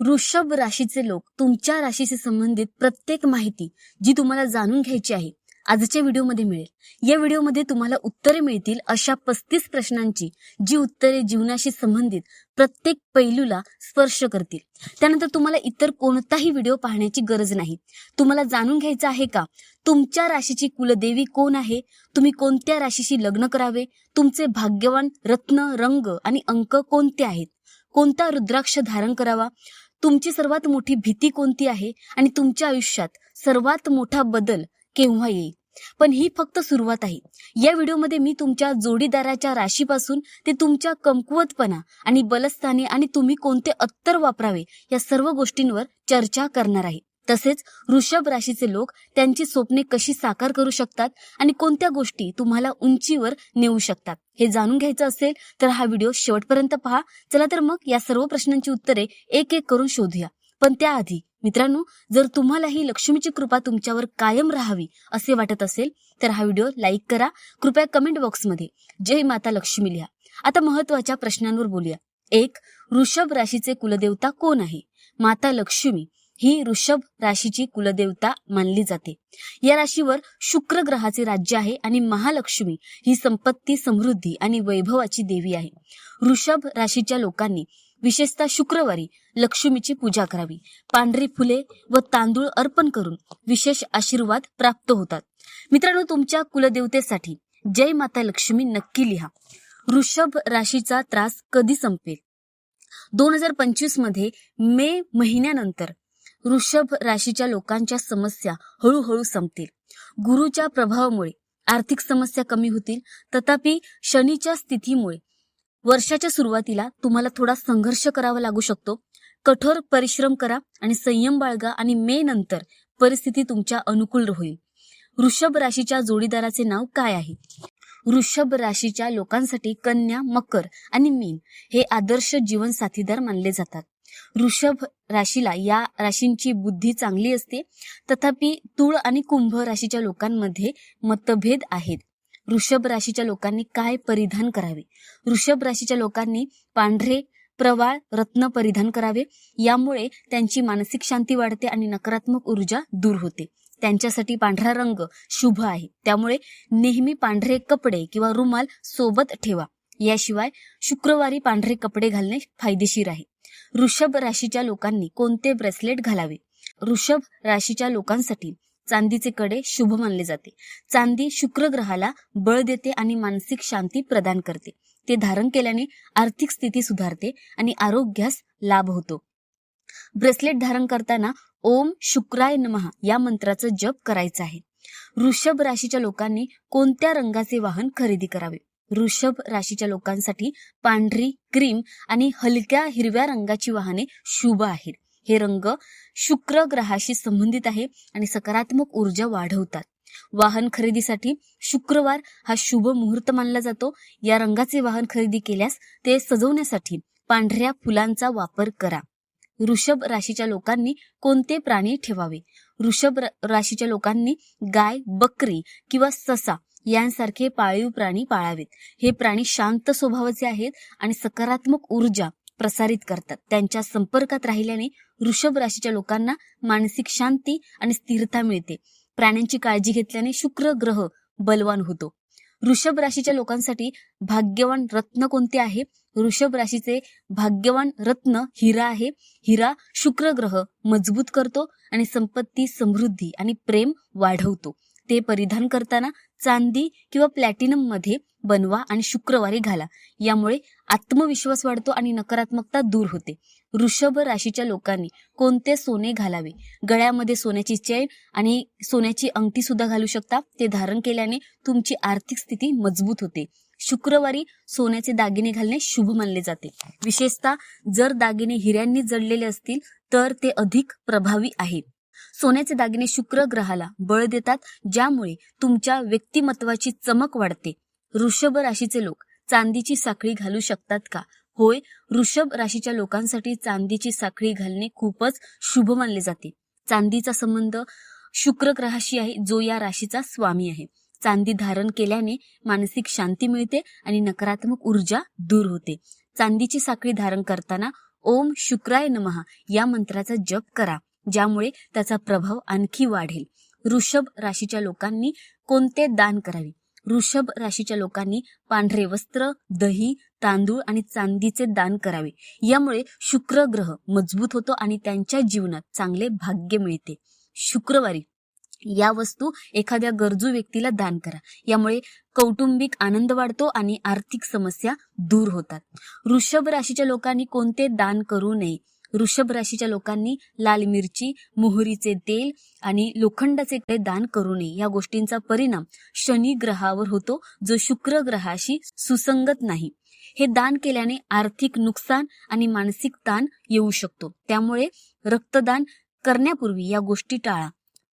वृषभ राशीचे लोक तुमच्या राशीशी संबंधित प्रत्येक माहिती जी तुम्हाला जाणून घ्यायची आहे आजच्या व्हिडिओमध्ये मिळेल. या व्हिडिओमध्ये तुम्हाला उत्तरे मिळतील अशा पस्तीस प्रश्नांची जी उत्तरे जीवनाशी संबंधित प्रत्येक पैलूला स्पर्श करतील. त्यानंतर तुम्हाला इतर कोणताही व्हिडिओ पाहण्याची गरज नाही. तुम्हाला जाणून घ्यायचं आहे का तुमच्या राशीची कुलदेवी कोण आहे? तुम्ही कोणत्या राशीशी लग्न करावे? तुमचे भाग्यवान रत्न रंग आणि अंक कोणते आहेत? कोणता रुद्राक्ष धारण करावा? तुमची सर्वात मोठी भीती कोणती आहे? आणि तुमच्या आयुष्यात सर्वात मोठा बदल केव्हा येईल? पण ही फक्त सुरुवात आहे. या व्हिडिओमध्ये मी तुमच्या जोडीदाराच्या राशीपासून ते तुमच्या कमकुवतपणा आणि बलस्थाने आणि तुम्ही कोणते अत्तर वापरावे या सर्व गोष्टींवर चर्चा करणार आहे. तसेच वृषभ राशीचे लोक त्यांची स्वप्ने कशी साकार करू शकतात आणि कोणत्या गोष्टी तुम्हाला उंचीवर नेऊ शकतात हे जाणून घ्यायचं असेल तर हा व्हिडिओ शेवटपर्यंत पहा. चला तर मग या सर्व प्रश्नांची उत्तरे एक एक करून शोधूया. पण त्याआधी मित्रांनो जर तुम्हालाही लक्ष्मीची कृपा तुमच्यावर कायम राहावी असे वाटत असेल तर हा व्हिडिओ लाईक करा. कृपया कमेंट बॉक्समध्ये जय माता लक्ष्मी लिहा. आता महत्त्वाच्या प्रश्नांवर बोलूया. एक वृषभ राशीचे कुलदेवता कोण आहे? माता लक्ष्मी ही वृषभ राशीची कुलदेवता मानली जाते. या राशीवर शुक्र ग्रहाचे राज्य आहे आणि महालक्ष्मी ही संपत्ती समृद्धी आणि वैभवाची देवी आहे. ऋषभ राशीच्या लोकांनी विशेषतः शुक्रवारी लक्ष्मीची पूजा करावी. पांढरी फुले व तांदूळ अर्पण करून विशेष आशीर्वाद प्राप्त होतात. मित्रांनो तुमच्या कुलदेवतेसाठी जय माता लक्ष्मी नक्की लिहा. ऋषभ राशीचा त्रास कधी संपेल? दोन हजार पंचवीसमध्ये मे महिन्यानंतर वृषभ राशीच्या लोकांच्या समस्या हळूहळू संपतील. गुरुच्या प्रभावामुळे आर्थिक समस्या कमी होतील. तथापि शनीच्या स्थितीमुळे वर्षाच्या सुरुवातीला तुम्हाला थोडा संघर्ष करावा लागू शकतो. कठोर परिश्रम करा आणि संयम बाळगा आणि मे नंतर परिस्थिती तुमच्या अनुकूल होईल. वृषभ राशीच्या जोडीदाराचे नाव काय आहे? वृषभ राशीच्या लोकांसाठी कन्या मकर आणि मीन हे आदर्श जीवन साथीदार मानले जातात. वृषभ राशीला या राशींची बुद्धी चांगली असते. तथापि तुळ आणि कुंभ राशीच्या लोकांमध्ये मतभेद आहेत. वृषभ राशीच्या लोकांनी काय परिधान करावे? वृषभ राशीच्या लोकांनी पांढरे प्रवाळ रत्न परिधान करावे. यामुळे त्यांची मानसिक शांती वाढते आणि नकारात्मक ऊर्जा दूर होते. त्यांच्यासाठी पांढरा रंग शुभ आहे. त्यामुळे नेहमी पांढरे कपडे किंवा रुमाल सोबत ठेवा. याशिवाय शुक्रवारी पांढरे कपडे घालणे फायदेशीर आहे. वृषभ राशीच्या लोकांनी कोणते ब्रेसलेट घालावे? वृषभ राशीच्या लोकांसाठी चांदीचे कडे शुभ मानले जाते. चांदी शुक्र ग्रहाला बळ देते आणि मानसिक शांती प्रदान करते. ते धारण केल्याने आर्थिक स्थिती सुधारते आणि आरोग्यास लाभ होतो. ब्रेसलेट धारण करताना ओम शुक्राय नमः या मंत्राचं जप करायचं आहे. वृषभ राशीच्या लोकांनी कोणत्या रंगाचे वाहन खरेदी करावे? वृषभ राशीच्या लोकांसाठी पांढरी क्रीम आणि हलक्या हिरव्या रंगाची वाहने शुभ आहेत. हे रंग शुक्र ग्रहाशी संबंधित आहे आणि सकारात्मक ऊर्जा वाढवतात. वाहन खरेदीसाठी शुक्रवार हा शुभ मुहूर्त मानला जातो. या रंगाचे वाहन खरेदी केल्यास ते सजवण्यासाठी पांढऱ्या फुलांचा वापर करा. वृषभ राशीच्या लोकांनी कोणते प्राणी ठेवावे? वृषभ राशीच्या लोकांनी गाय बकरी किंवा ससा यांसारखे पाळीव प्राणी पाळावेत. हे प्राणी शांत स्वभावाचे आहेत आणि सकारात्मक ऊर्जा प्रसारित करतात. त्यांच्या संपर्कात राहिल्याने वृषभ राशीच्या लोकांना मानसिक शांती आणि स्थिरता मिळते. प्राण्यांची काळजी घेतल्याने शुक्र ग्रह बलवान होतो. वृषभ राशीच्या लोकांसाठी भाग्यवान रत्न कोणते आहे? वृषभ राशीचे भाग्यवान रत्न हिरा आहे. हिरा शुक्र ग्रह मजबूत करतो आणि संपत्ती समृद्धी आणि प्रेम वाढवतो. ते परिधान करताना चांदी किंवा प्लॅटिनममध्ये बनवा आणि शुक्रवारी घाला. यामुळे आत्मविश्वास वाढतो आणि नकारात्मकता दूर होते. वृषभ राशीच्या लोकांनी कोणते सोने घालावे? गळ्यामध्ये सोन्याची चैन आणि सोन्याची अंगठी सुद्धा घालू शकता. ते धारण केल्याने तुमची आर्थिक स्थिती मजबूत होते. शुक्रवारी सोन्याचे दागिने घालणे शुभ मानले जाते. विशेषतः जर दागिने हिऱ्यांनी जडलेले असतील तर ते अधिक प्रभावी आहे. सोन्याचे दागिने शुक्र ग्रहाला बळ देतात ज्यामुळे तुमच्या व्यक्तिमत्वाची चमक वाढते. वृषभ राशीचे लोक चांदीची साखळी घालू शकतात का? होय वृषभ राशीच्या लोकांसाठी चांदीची साखळी घालणे खूपच शुभ मानले जाते. चांदीचा संबंध शुक्र ग्रहाशी आहे जो या राशीचा स्वामी आहे. चांदी धारण केल्याने मानसिक शांती मिळते आणि नकारात्मक ऊर्जा दूर होते. चांदीची साखळी धारण करताना ओम शुक्राय नमहा या मंत्राचा जप करा. ज्यामुळे त्याचा प्रभाव आणखी वाढेल. वृषभ राशीच्या लोकांनी कोणते दान करावे? वृषभ राशीच्या लोकांनी पांढरे वस्त्र दही तांदूळ आणि चांदीचे दान करावे. यामुळे शुक्र ग्रह मजबूत होतो आणि त्यांच्या जीवनात चांगले भाग्य मिळते. शुक्रवारी या वस्तू एखाद्या गरजू व्यक्तीला दान करा. यामुळे कौटुंबिक आनंद वाढतो आणि आर्थिक समस्या दूर होतात. वृषभ राशीच्या लोकांनी कोणते दान करू नये? वृषभ राशीच्या लोकांनी लाल मिरची मोहरीचे तेल आणि लोखंडाचे दान करू नये. या गोष्टींचा परिणाम शनी ग्रहावर होतो जो शुक्र ग्रहाशी सुसंगत नाही. हे दान केल्याने आर्थिक नुकसान आणि मानसिक ताण येऊ शकतो. त्यामुळे रक्तदान करण्यापूर्वी या गोष्टी टाळा.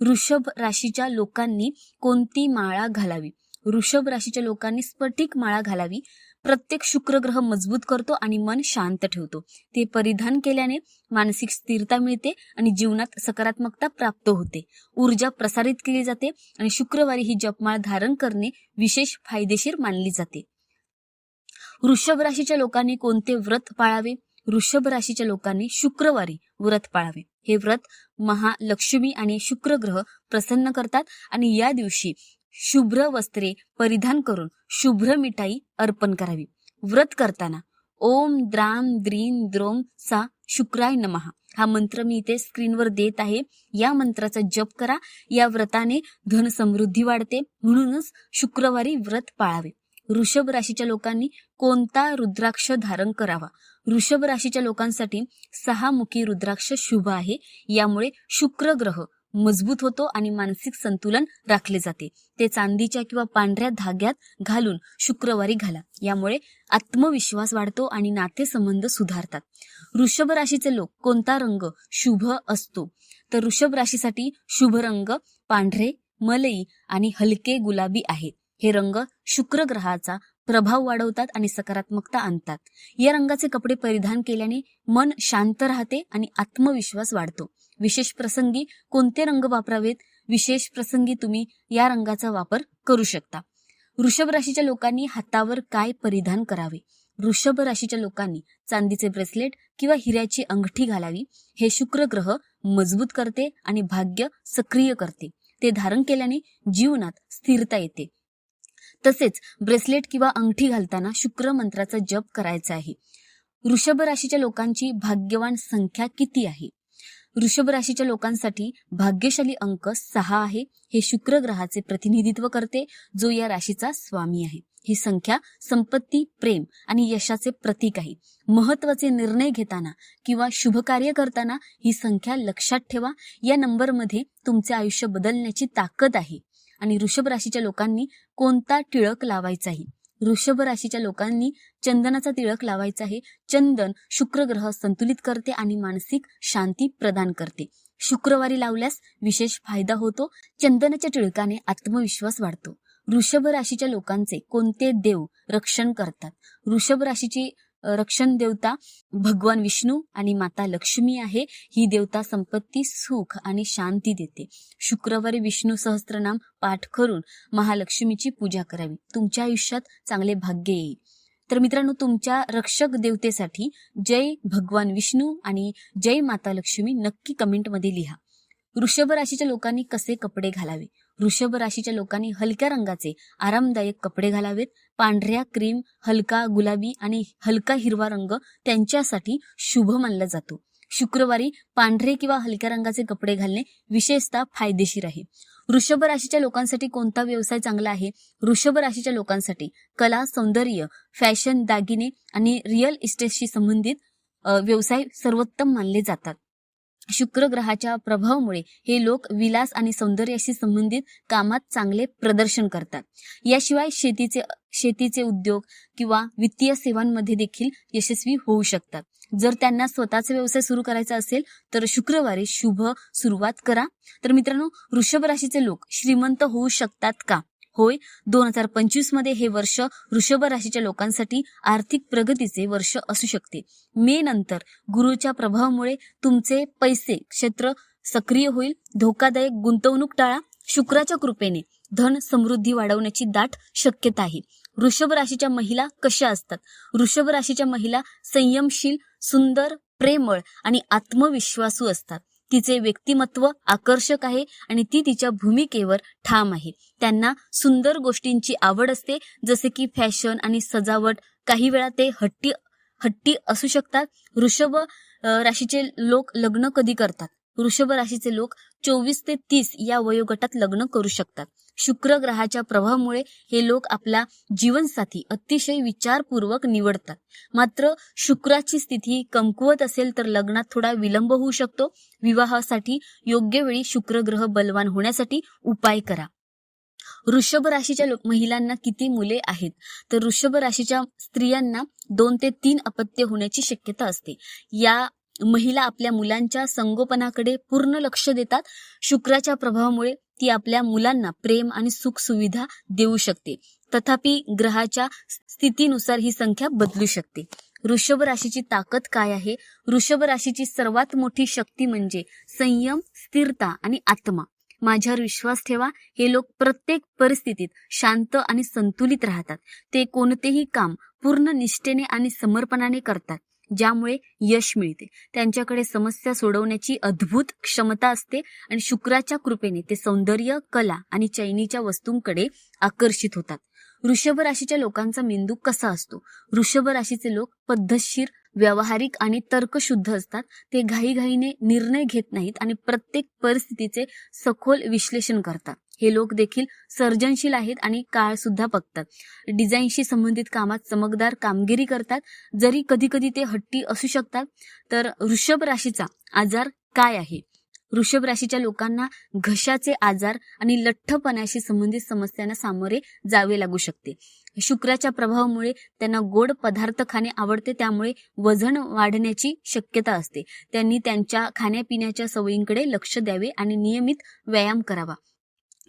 वृषभ राशीच्या लोकांनी कोणती माळा घालावी? वृषभ राशीच्या लोकांनी स्फटिक माळा घालावी प्रत्येक शुक्रग्रह मजबूत करतो आणि मन शांत ठेवतो. ते परिधान केल्याने मानसिक स्थिरता मिळते आणि जीवनात सकारात्मकता प्राप्त होते. ऊर्जा प्रसारित केली जाते आणि शुक्रवारी ही जपमाळ धारण करणे विशेष फायदेशीर मानली जाते. वृषभ राशीच्या लोकांनी कोणते व्रत पाळावे? वृषभ राशीच्या लोकांनी शुक्रवारी व्रत पाळावे. हे व्रत महालक्ष्मी आणि शुक्रग्रह प्रसन्न करतात आणि या दिवशी शुभ्र वस्त्रे परिधान करून शुभ्र मिठाई अर्पण करावी. व्रत करताना ओम द्राम द्रीन द्रोम सा शुक्राय नमहा हा मंत्र मी इथे स्क्रीनवर देत आहे. या मंत्राचा जप करा. या व्रताने धन समृद्धी वाढते. म्हणूनच शुक्रवारी व्रत पाळावे. वृषभ राशीच्या लोकांनी कोणता रुद्राक्ष धारण करावा? वृषभ राशीच्या लोकांसाठी सहा मुखी रुद्राक्ष शुभ आहे. यामुळे शुक्र ग्रह मजबूत होतो आणि मानसिक संतुलन राखले जाते. ते चांदीच्या किंवा पांढऱ्या धाग्यात घालून शुक्रवारी घाला. यामुळे आत्मविश्वास वाढतो आणि नातेसंबंध सुधारतात. वृषभ राशीचे लोक कोणता रंग शुभ असतो? तर वृषभ राशीसाठी शुभ रंग पांढरे मलई आणि हलके गुलाबी आहेत हे रंग शुक्र ग्रहाचा प्रभाव वाढवतात आणि सकारात्मकता आणतात. या रंगाचे कपडे परिधान केल्याने मन शांत राहते आणि आत्मविश्वास वाढतो. विशेष प्रसंगी कोणते रंग वापरावेत? विशेष प्रसंगी तुम्ही या रंगाचा वापर करू शकता. वृषभ राशीच्या लोकांनी हातावर काय परिधान करावे? वृषभ राशीच्या लोकांनी चांदीचे ब्रेसलेट किंवा हिऱ्याची अंगठी घालावी. हे शुक्र ग्रह मजबूत करते आणि भाग्य सक्रिय करते. ते धारण केल्याने जीवनात स्थिरता येते. तसेच ब्रेसलेट किंवा अंगठी घालताना शुक्र मंत्राचा जप करायचा आहे. वृषभ राशीच्या लोकांची भाग्यवान संख्या किती आहे? वृषभ राशीच्या लोकांसाठी भाग्यशाली अंक सहा आहे. हे शुक्र ग्रहाचे प्रतिनिधित्व करते जो या राशीचा स्वामी आहे. ही संख्या संपत्ती प्रेम आणि यशाचे प्रतीक आहे. महत्त्वाचे निर्णय घेताना किंवा शुभ कार्य करताना ही संख्या लक्षात ठेवा. या नंबरमध्ये तुमचे आयुष्य बदलण्याची ताकद आहे. आणि वृषभ राशीच्या लोकांनी कोणता टिळक लावायचा आहे? वृषभ राशीच्या लोकांनी चंदनाचा तिळक लावायचा आहे. चंदन शुक्र ग्रह संतुलित करते आणि मानसिक शांती प्रदान करते. शुक्रवारी लावल्यास विशेष फायदा होतो. चंदनाच्या टिळकाने आत्मविश्वास वाढतो. वृषभ राशीच्या लोकांचे कोणते देव रक्षण करतात? वृषभ राशीची रक्षण देवता भगवान विष्णू आणि माता लक्ष्मी आहे. ही देवता संपत्ती सुख आणि शांती देते. शुक्रवारी विष्णू सहस्त्रनाम पाठ करून महालक्ष्मीची पूजा करावी. तुमच्या आयुष्यात चांगले भाग्य येईल. तर मित्रांनो तुमच्या रक्षक देवतेसाठी जय भगवान विष्णू आणि जय माता लक्ष्मी नक्की कमेंटमध्ये लिहा. वृषभ राशीच्या लोकांनी कसे कपडे घालावे? वृषभ राशीच्या लोकांनी हलक्या रंगाचे आरामदायक कपडे घालावेत. पांढऱ्या क्रीम हलका गुलाबी आणि हलका हिरवा रंग त्यांच्यासाठी शुभ मानला जातो. शुक्रवारी पांढरे किंवा हलक्या रंगाचे कपडे घालणे विशेषतः फायदेशीर आहे. वृषभ राशीच्या लोकांसाठी कोणता व्यवसाय चांगला आहे? वृषभ राशीच्या लोकांसाठी कला सौंदर्य फॅशन दागिने आणि रिअल इस्टेटशी संबंधित व्यवसाय सर्वोत्तम मानले जातात. शुक्र ग्रहाच्या प्रभावामुळे हे लोक विलास आणि सौंदर्याशी संबंधित कामात चांगले प्रदर्शन करतात. याशिवाय शेतीचे शेतीचे उद्योग किंवा वित्तीय सेवांमध्ये देखील यशस्वी होऊ शकतात. जर त्यांना स्वतःचा व्यवसाय सुरू करायचा असेल तर शुक्रवारी शुभ सुरुवात करा. तर मित्रांनो वृषभ राशीचे लोक श्रीमंत होऊ शकतात का? होय दोन हजार पंचवीसमध्ये हे वर्ष वृषभ राशीच्या लोकांसाठी आर्थिक प्रगतीचे वर्ष असू शकते. मे नंतर गुरुच्या प्रभावामुळे तुमचे पैसे क्षेत्र सक्रिय होईल. धोकादायक गुंतवणूक टाळा. शुक्राच्या कृपेने धन समृद्धी वाढवण्याची दाट शक्यता आहे. वृषभ राशीच्या महिला कशा असतात? वृषभ राशीच्या महिला संयमशील सुंदर प्रेमळ आणि आत्मविश्वासू असतात. तिचे व्यक्तिमत्व आकर्षक आहे आणि ती तिच्या भूमिकेवर ठाम आहे. त्यांना सुंदर गोष्टींची आवड असते जसे की फॅशन आणि सजावट. काही वेळा ते हट्टी हट्टी असू शकतात. वृषभ राशीचे लोक लग्न कधी करतात? वृषभ राशीचे लोक चोवीस ते तीस या वयोगटात लग्न करू शकतात. शुक्र ग्रहाच्या प्रभावामुळे हे लोक आपला जीवनसाथी अतिशय विचारपूर्वक निवडतात. मात्र शुक्राची स्थिती कमकुवत असेल तर लग्नात थोडा विलंब होऊ शकतो. विवाहासाठी योग्य वेळी शुक्र ग्रह बलवान होण्यासाठी उपाय करा. वृषभ राशीच्या महिलांना किती मुले आहेत? तर वृषभ राशीच्या स्त्रियांना दोन ते तीन अपत्य होण्याची शक्यता असते. या महिला आपल्या मुलांच्या संगोपनाकडे पूर्ण लक्ष देतात. शुक्राच्या प्रभावामुळे ती आपल्या मुलांना प्रेम आणि सुख सुविधा देऊ शकते. तथापि ग्रहाच्या स्थितीनुसार ही संख्या बदलू शकते. वृषभ राशीची ताकद काय आहे? वृषभ राशीची सर्वात मोठी शक्ती म्हणजे संयम स्थिरता आणि आत्मा. माझ्यावर विश्वास ठेवा. हे लोक प्रत्येक परिस्थितीत शांत आणि संतुलित राहतात. ते कोणतेही काम पूर्ण निष्ठेने आणि समर्पणाने करतात. ज्यामुळे यश मिळते. त्यांच्याकडे समस्या सोडवण्याची अद्भुत क्षमता असते आणि शुक्राच्या कृपेने ते सौंदर्य कला आणि चैनीच्या वस्तूंकडे आकर्षित होतात. वृषभ राशीच्या लोकांचा मेंदू कसा असतो? वृषभ राशीचे लोक पद्धतशीर व्यावहारिक आणि तर्कशुद्ध असतात. ते घाईघाईने निर्णय घेत नाहीत आणि प्रत्येक परिस्थितीचे सखोल विश्लेषण करतात. हे लोक देखील सर्जनशील आहेत आणि काळ सुद्धा बघतात. डिझाईनशी संबंधित कामात चमकदार कामगिरी करतात. जरी कधी कधी ते हट्टी असू शकतात तर वृषभ राशीचा आजार काय आहे? वृषभ राशीच्या लोकांना घशाचे आजार आणि लठ्ठपणाशी संबंधित समस्यांना सामोरे जावे लागू शकते. शुक्राच्या प्रभावामुळे त्यांना गोड पदार्थ खाणे आवडते त्यामुळे वजन वाढण्याची शक्यता असते. त्यांनी त्यांच्या खाण्यापिण्याच्या सवयींकडे लक्ष द्यावे आणि नियमित व्यायाम करावा.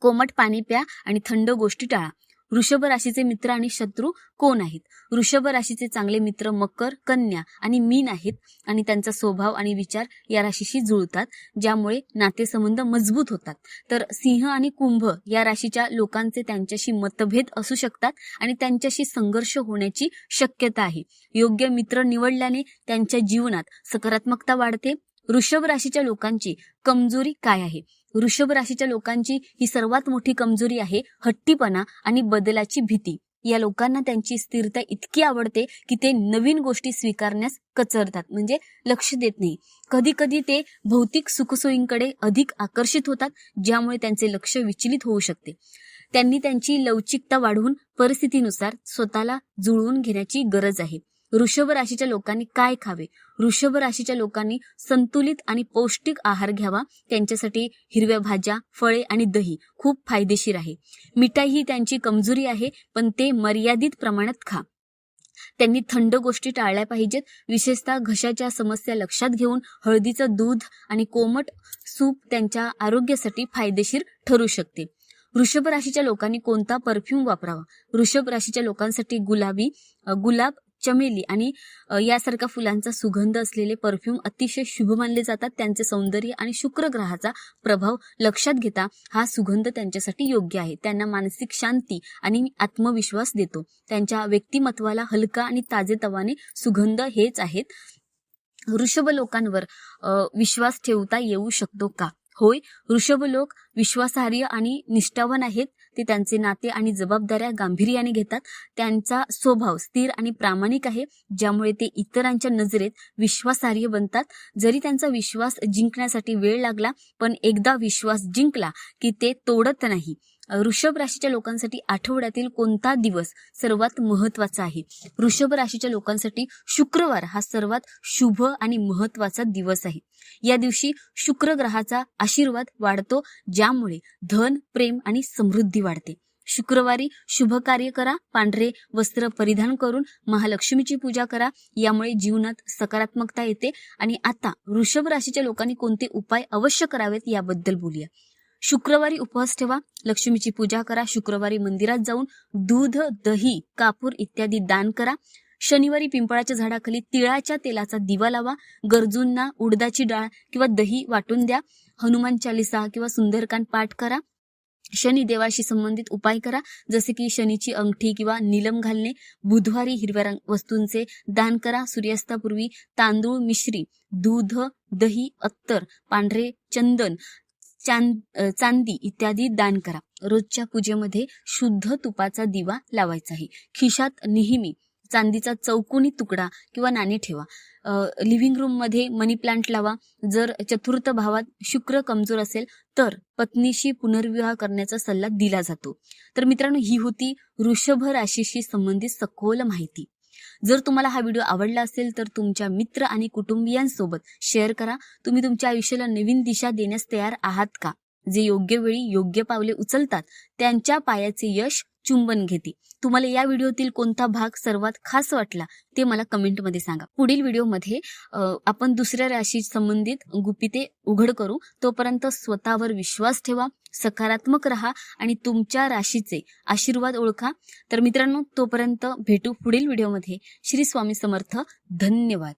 कोमट पाणी प्या आणि थंड गोष्टी टाळा. वृषभ राशीचे मित्र आणि शत्रू कोण आहेत? वृषभ राशीचे चांगले मित्र मकर कन्या आणि मीन आहेत आणि त्यांचा स्वभाव आणि विचार या राशीशी जुळतात ज्यामुळे नातेसंबंध मजबूत होतात. तर सिंह आणि कुंभ या राशीच्या लोकांचे त्यांच्याशी मतभेद असू शकतात आणि त्यांच्याशी संघर्ष होण्याची शक्यता आहे. योग्य मित्र निवडल्याने त्यांच्या जीवनात सकारात्मकता वाढते. वृषभ राशीच्या लोकांची कमजोरी काय आहे? वृषभ राशीच्या लोकांची ही सर्वात मोठी कमजोरी आहे हट्टीपणा आणि बदलाची भीती. या लोकांना त्यांची स्थिरता इतकी आवडते की ते नवीन गोष्टी स्वीकारण्यास कचरतात म्हणजे लक्ष देत नाही. कधी कधी ते भौतिक सुखसोयींकडे अधिक आकर्षित होतात ज्यामुळे त्यांचे लक्ष विचलित होऊ शकते. त्यांनी त्यांची लवचिकता वाढवून परिस्थितीनुसार स्वतःला जुळवून घेण्याची गरज आहे. वृषभ राशीच्या लोकांनी काय खावे? वृषभ राशीच्या लोकांनी संतुलित आणि पौष्टिक आहार घ्यावा. त्यांच्यासाठी हिरव्या भाज्या फळे आणि दही खूप फायदेशीर आहे. मिठाई ही त्यांची कमजोरी आहे पण ते मर्यादित प्रमाणात खा. त्यांनी थंड गोष्टी टाळल्या पाहिजेत. विशेषतः घशाच्या समस्या लक्षात घेऊन हळदीचं दूध आणि कोमट सूप त्यांच्या आरोग्यासाठी फायदेशीर ठरू शकते. वृषभ राशीच्या लोकांनी कोणता परफ्यूम वापरावा? वृषभ राशीच्या लोकांसाठी गुलाबी गुलाब चमेली आणि यासारख्या फुलांचा सुगंध असलेले परफ्यूम अतिशय शुभ मानले जातात. त्यांचे सौंदर्य आणि शुक्र ग्रहाचा प्रभाव लक्षात घेता हा सुगंध त्यांच्यासाठी योग्य आहे. त्यांना मानसिक शांती आणि आत्मविश्वास देतो. त्यांच्या व्यक्तिमत्वाला हलका आणि ताजेतवाने सुगंध हेच आहेत. वृषभ लोकांवर विश्वास ठेवता येऊ शकतो का? होय वृषभ लोक विश्वासार्ह आणि निष्ठावान आहेत. ते त्यांचे नाते आणि जबाबदाऱ्या गांभीर्याने घेतात. त्यांचा स्वभाव स्थिर आणि प्रामाणिक आहे ज्यामुळे ते इतरांच्या नजरेत विश्वासार्ह बनतात. जरी त्यांचा विश्वास जिंकण्यासाठी वेळ लागला पण एकदा विश्वास जिंकला की ते तोडत नाही. वृषभ राशीच्या लोकांसाठी आठवड्यातील कोणता दिवस सर्वात महत्त्वाचा आहे? वृषभ राशीच्या लोकांसाठी शुक्रवार हा सर्वात शुभ आणि महत्त्वाचा दिवस आहे. या दिवशी शुक्र ग्रहाचा आशीर्वाद वाढतो ज्यामुळे धन प्रेम आणि समृद्धी वाढते. शुक्रवारी शुभ कार्य करा पांढरे वस्त्र परिधान करून महालक्ष्मीची पूजा करा यामुळे जीवनात सकारात्मकता येते. आणि आता वृषभ राशीच्या लोकांनी कोणते उपाय अवश्य करावेत याबद्दल बोलूया. शुक्रवारी उपवास ठेवा लक्ष्मीची पूजा करा शुक्रवारी मंदिरात जाऊन दूध दही कापूर इत्यादी दान करा. शनिवारी पिंपळाच्या झाडाखाली तिळाच्या तेलाचा दिवा लावा गरजूंना उडदाची डाळ किंवा दही वाटून द्या हनुमान चालिसा किंवा सुंदरकांड पाठ करा. शनी देवाशी संबंधित उपाय करा जसे की शनीची अंगठी किंवा निलम घालणे बुधवारी हिरव्या रंग वस्तूंचे दान करा सूर्यास्तापूर्वी तांदूळ मिश्री दूध दही अत्तर पांढरे चंदन चांद चांदी इत्यादी दान करा. रोजच्या पूजेमध्ये शुद्ध तुपाचा दिवा लावायचा आहे खिशात नेहमी चांदीचा चौकोनी तुकडा किंवा नाणे ठेवा. लिव्हिंग रूममध्ये मनी प्लांट लावा. जर चतुर्थ भावात शुक्र कमजोर असेल तर पत्नीशी पुनर्विवाह करण्याचा सल्ला दिला जातो. तर मित्रांनो ही होती वृषभ राशीशी संबंधित सखोल माहिती. जर तुम्हाला हा व्हिडिओ आवडला असेल तर तुमच्या मित्र आणि कुटुंबियांसोबत शेअर करा. तुम्ही तुमच्या आयुष्याला नवीन दिशा देण्यास तयार आहात का? जे योग्य वेळी योग्य पावले उचलतात त्यांच्या पायाचे यश चुंबन घेते. तुम्हाला या व्हिडिओतील कोणता भाग सर्वात खास वाटला ते मला कमेंटमध्ये सांगा. पुढील व्हिडिओमध्ये आपण दुसऱ्या राशी संबंधित गुपिते उघड करू. तोपर्यंत स्वतःवर विश्वास ठेवा. सकारात्मक राहा आणि तुमच्या राशीचे आशीर्वाद ओळखा. तर मित्रांनो तोपर्यंत भेटू पुढील व्हिडिओमध्ये. श्री स्वामी समर्थ. धन्यवाद.